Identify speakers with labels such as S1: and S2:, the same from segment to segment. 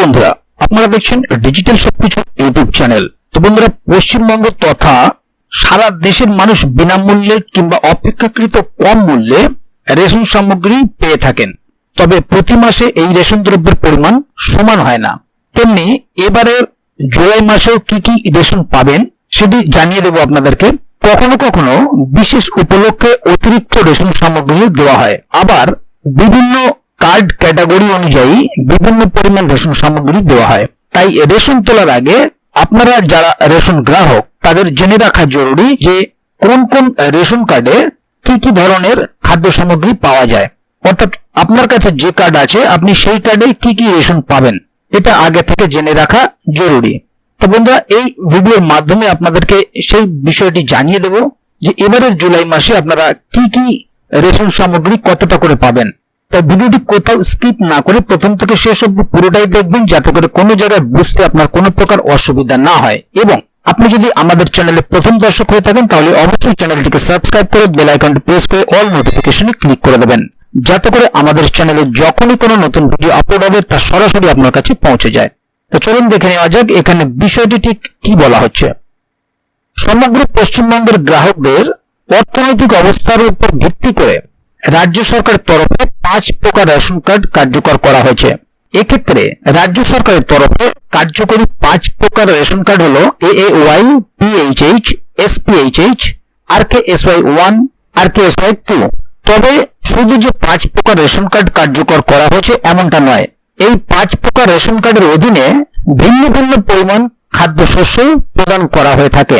S1: বন্ধুরা, আপনারা দেখছেন ডিজিটাল সবকিছু ইউটিউব চ্যানেল তো বন্ধুরা, পশ্চিমবঙ্গ তথা সারা দেশের মানুষ বিনামূল্যে কিংবা অপেক্ষাকৃত কম মূল্যে রেশন সামগ্রী পেয়ে থাকেন। তবে প্রতি মাসে এই রেশন দ্রব্যের পরিমাণ সমান হয় না। তেমনি এবারের জুলাই মাসেও কি কি রেশন পাবেন সেটি জানিয়ে দেব আপনাদেরকে। কখনো কখনো বিশেষ উপলক্ষে অতিরিক্ত রেশন সামগ্রী দেওয়া হয়। আবার বিভিন্ন কার্ড ক্যাটাগরি অনুযায়ী বিভিন্ন পরিমাণ রেশন সামগ্রী দেওয়া হয়। তাই রেশন তোলার আগে আপনারা যারা রেশন গ্রাহক, তাদের জেনে রাখা জরুরি যে কোন কোন রেশন কার্ডে কি কি ধরনের খাদ্য সামগ্রী পাওয়া যায়। অর্থাৎ আপনার কাছে যে কার্ড আছে, আপনি সেই কার্ডে কি কি রেশন পাবেন, এটা আগে থেকে জেনে রাখা জরুরি। তো বন্ধুরা, এই ভিডিওর মাধ্যমে আপনাদেরকে সেই বিষয়টি জানিয়ে দেব যে এবারের জুলাই মাসে আপনারা কি কি রেশন সামগ্রী কতটা করে পাবেন। তাই ভিডিওটি কোথাও স্কিপ না করে প্রথম থেকে শেষ অব্দি পুরোটাই দেখবেন, যাতে করে কোনো জায়গায় বুঝতে আপনার কোনো প্রকার অসুবিধা না হয়। এবং আপনি যদি আমাদের চ্যানেলে প্রথম দর্শক হয়ে থাকেন, তাহলে অবশ্যই চ্যানেলটিকে সাবস্ক্রাইব করে বেল আইকনটি প্রেস করে অল নোটিফিকেশনে ক্লিক করে দেবেন। যাতে করে আমাদের চ্যানেলে যখনই কোনো নতুন ভিডিও আপলোড হবে, তা সরাসরি আপনার কাছে পৌঁছে যায়। তো চলুন দেখে নেওয়া যাক, এখানে বিষয়টি ঠিক কি বলা হচ্ছে। সমগ্র পশ্চিমবঙ্গের গ্রাহকদের অর্থনৈতিক অবস্থার উপর ভিত্তি করে রাজ্য সরকারের তরফে পাঁচ প্রকার রেশন কার্ড কার্যকর করা হয়েছে। এক্ষেত্রে রাজ্য সরকারের তরফে কার্যকরী পাঁচ প্রকার রেশন কার্ড হলো A A Y PHH SPHH R K S Y one R K S Y two তবে শুধু যে পাঁচ প্রকার রেশন কার্ড কার্যকর করা হয়েছে এমনটা নয়। এই পাঁচ প্রকার রেশন কার্ডের অধীনে ভিন্ন ভিন্ন পরিমাণ খাদ্যশস্য প্রদান করা হয়ে থাকে।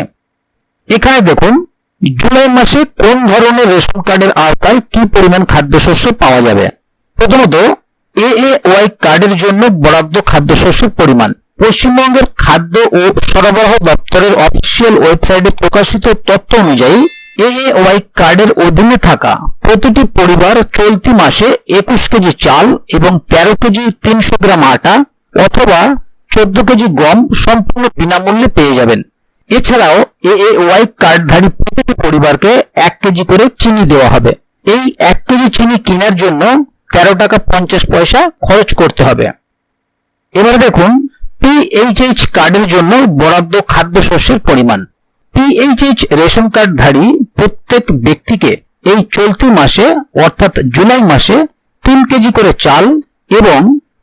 S1: এখানে দেখুন জুলাই মাসে কোন ধরনের রেশন কার্ডের আওতায় কি পরিমাণ খাদ্যশস্য পাওয়া যাবে? প্রথমত এ এ ওয়াই কার্ডের জন্য বরাদ্দ খাদ্যশস্যের পরিমাণ। পশ্চিমবঙ্গের খাদ্য ও সরবরাহ দপ্তরের অফিসিয়াল ওয়েবসাইটে প্রকাশিত তথ্য অনুযায়ী এ এ ওয়াই কার্ডের অধীনে থাকা প্রতিটি পরিবার চলতি মাসে একুশ কেজি চাল এবং তেরো কেজি তিনশো গ্রাম আটা অথবা চোদ্দ কেজি গম সম্পূর্ণ বিনামূল্যে পেয়ে যাবেন। এছাড়াও এ এ ওয়াই কার্ডধারী প্রতিটি পরিবারকে এক কেজি করে চিনি দেওয়া হবে। এই এক কেজি চিনি কেনার জন্য তেরো টাকা পঞ্চাশ পয়সা খরচ করতে হবে। এবার দেখুন পিএইচএইচ কার্ডের জন্য বরাদ্দ খাদ্যশস্যের পরিমাণ। পিএইচএইচ রেশন কার্ডধারী প্রত্যেক ব্যক্তিকে এই চলতি মাসে, অর্থাৎ জুলাই মাসে তিন কেজি করে চাল এবং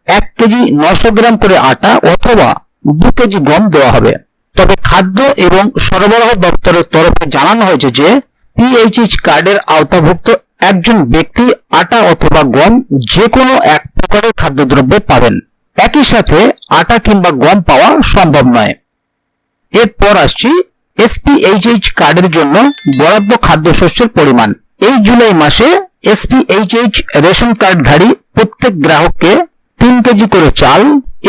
S1: এক কেজি নশো গ্রাম করে আটা অথবা দু কেজি গম দেওয়া হবে। তবে খাদ্য এবং সরবরাহ দপ্তরের তরফে জানানো হয়েছে যে পিএইচএইচ কার্ডের আওতাভুক্ত একজন ব্যক্তি, আটা অথবা গম যে কোনো এক প্রকারের খাদ্যদ্রব্য পাবেন। একই সাথে আটা কিংবা গম পাওয়া সম্ভব নয়। এরপর আসছি এসপিএইচএইচ কার্ডের জন্য বরাদ্দ খাদ্যশস্যের পরিমাণ। এই জুলাই মাসে এসপিএইচএইচ রেশন কার্ডধারী প্রত্যেক গ্রাহককে তিন কেজি করে চাল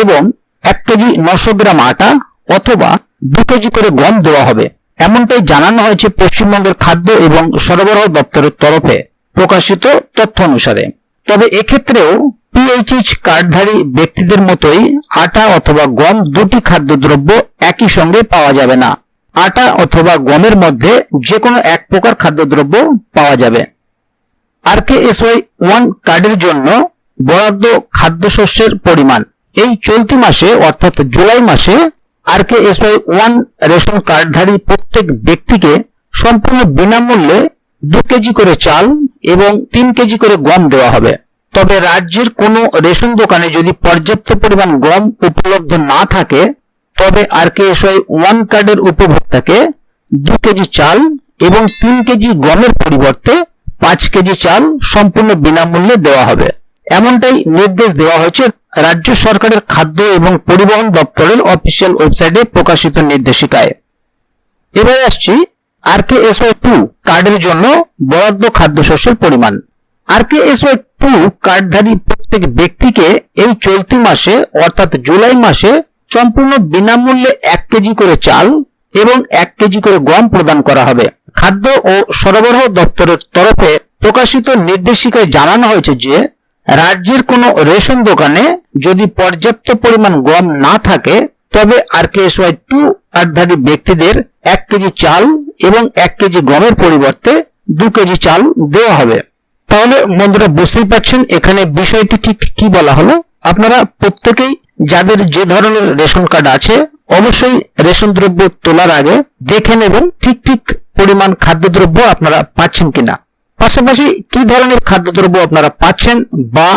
S1: এবং এক কেজি নশো গ্রাম আটা অথবা দু কেজি করে গম দেওয়া হবে। এমনটাই জানানো হয়েছে পশ্চিমবঙ্গের খাদ্য এবং সরবরাহ দপ্তরের তরফে প্রকাশিত তথ্য অনুসারে। তবে এক্ষেত্রেও পিএইচএইচ কার্ডধারী ব্যক্তিদের মতোই আটা অথবা গম দুটি খাদ্যদ্রব্য একই সঙ্গে পাওয়া যাবে না। আটা অথবা গমের মধ্যে যে কোনো এক প্রকার খাদ্যদ্রব্য পাওয়া যাবে। R K S Y one কার্ডের জন্য বরাদ্দ খাদ্যশস্যের পরিমাণ। এই চলতি মাসে অর্থাৎ জুলাই মাসে R K S Y one ration কার্ডধারী প্রত্যেক ব্যক্তিকে সম্পূর্ণ বিনামূল্যে দু কেজি করে চাল এবং তিন কেজি করে গম দেওয়া হবে। তবে রাজ্যের কোনো রেশন দোকানে যদি পর্যাপ্ত পরিমাণ গম উপলব্ধ না থাকে, তবে R K S Y one কার্ডের উপভোক্তাকে দু কেজি চাল এবং তিন কেজি গমের পরিবর্তে পাঁচ কেজি চাল সম্পূর্ণ বিনামূল্যে দেওয়া হবে। এমনটাই নির্দেশ দেওয়া হয়েছে রাজ্য সরকারের খাদ্য এবং পরিবহন দপ্তরের অফিসিয়াল ওয়েবসাইটে প্রকাশিত নির্দেশিকায়। এবারে আসছি R K S Y two কার্ডের জন্য বরাদ্দ খাদ্যশস্যের পরিমাণ। R K S Y two কার্ডধারী প্রত্যেক ব্যক্তিকে এই চলতি মাসে, অর্থাৎ জুলাই মাসে, সম্পূর্ণ বিনামূল্যে এক কেজি করে চাল এবং এক কেজি করে গম প্রদান করা হবে। খাদ্য ও সরবরাহ দপ্তরের তরফে প্রকাশিত নির্দেশিকায় জানানো হয়েছে যে রাজ্যের কোনো রেশন দোকানে যদি পর্যাপ্ত পরিমাণ গম না থাকে, তবে আর কে এস টু কার্ডধারী ব্যক্তিদের এক কেজি চাল এবং এক কেজি গমের পরিবর্তে দু কেজি চাল দেওয়া হবে। তাহলে বন্ধুরা বুঝতেই পারছেন এখানে বিষয়টি ঠিক কি বলা হলো। আপনারা প্রত্যেকেই যাদের যে ধরনের রেশন কার্ড আছে, অবশ্যই রেশন দ্রব্য তোলার আগে দেখে নেবেন ঠিক ঠিক পরিমাণ খাদ্যদ্রব্য আপনারা পাচ্ছেন কিনা। পাশাপাশি কি ধরনের খাদ্যদ্রব্য আপনারা পাচ্ছেন বা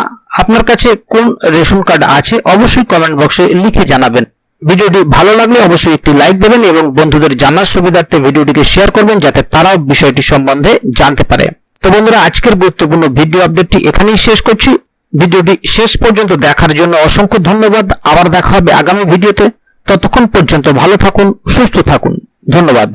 S1: আপনার কাছে কোন রেশন কার্ড আছে, অবশ্যই কমেন্ট বক্সে লিখে জানাবেন। ভিডিওটি ভালো লাগলে অবশ্যই একটি লাইক দেবেন এবং বন্ধুদের জানার সুবিধার্থে ভিডিওটিকে শেয়ার করবেন যাতে তারাও বিষয়টি সম্বন্ধে জানতে পারে। তো বন্ধুরা, আজকের গুরুত্বপূর্ণ ভিডিও আপডেটটি এখানেই শেষ করছি। ভিডিওটি শেষ পর্যন্ত দেখার জন্য অসংখ্য ধন্যবাদ। আবার দেখা হবে আগামী ভিডিওতে ততক্ষণ পর্যন্ত ভালো থাকুন, সুস্থ থাকুন। ধন্যবাদ।